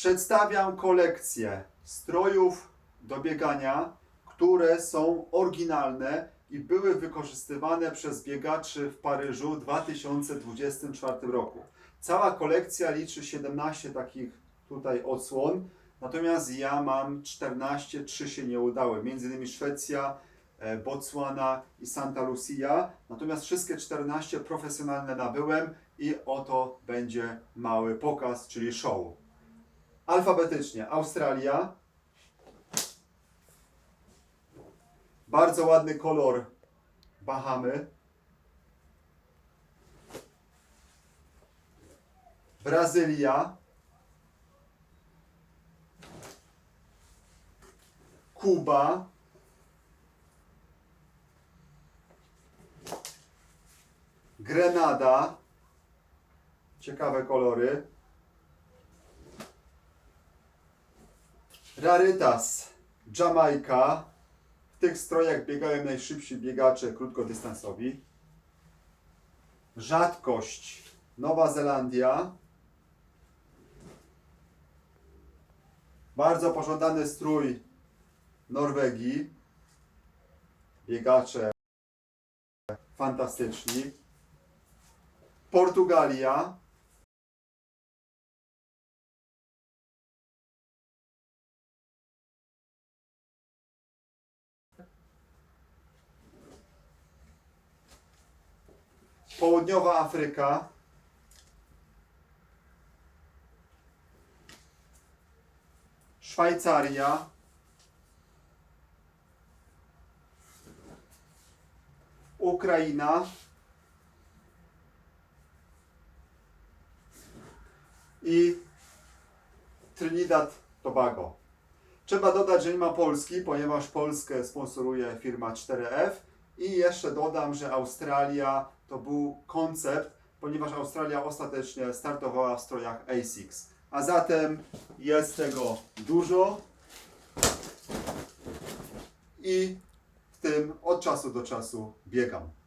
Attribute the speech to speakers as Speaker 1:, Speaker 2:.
Speaker 1: Przedstawiam kolekcję strojów do biegania, które są oryginalne i były wykorzystywane przez biegaczy w Paryżu w 2024 roku. Cała kolekcja liczy 17 takich tutaj odsłon, natomiast ja mam 14, 3 się nie udały, między innymi Szwecja, e, Botswana i Santa Lucia. Natomiast wszystkie 14 profesjonalne nabyłem i oto będzie mały pokaz, czyli show. Alfabetycznie Australia. Bardzo ładny kolor Bahamy. Brazylia. Kuba. Grenada. Ciekawe kolory. Rarytas. Jamajka. W tych strojach biegają najszybsi biegacze krótkodystansowi. Rzadkość. Nowa Zelandia. Bardzo pożądany strój Norwegii. Biegacze fantastyczni. Portugalia. Południowa Afryka. Szwajcaria. Ukraina. I Trinidad Tobago. Trzeba dodać, że nie ma Polski, ponieważ Polskę sponsoruje firma 4F. I jeszcze dodam, że Australia to był koncept, ponieważ Australia ostatecznie startowała w strojach ASICS. A zatem jest tego dużo i w tym od czasu do czasu biegam.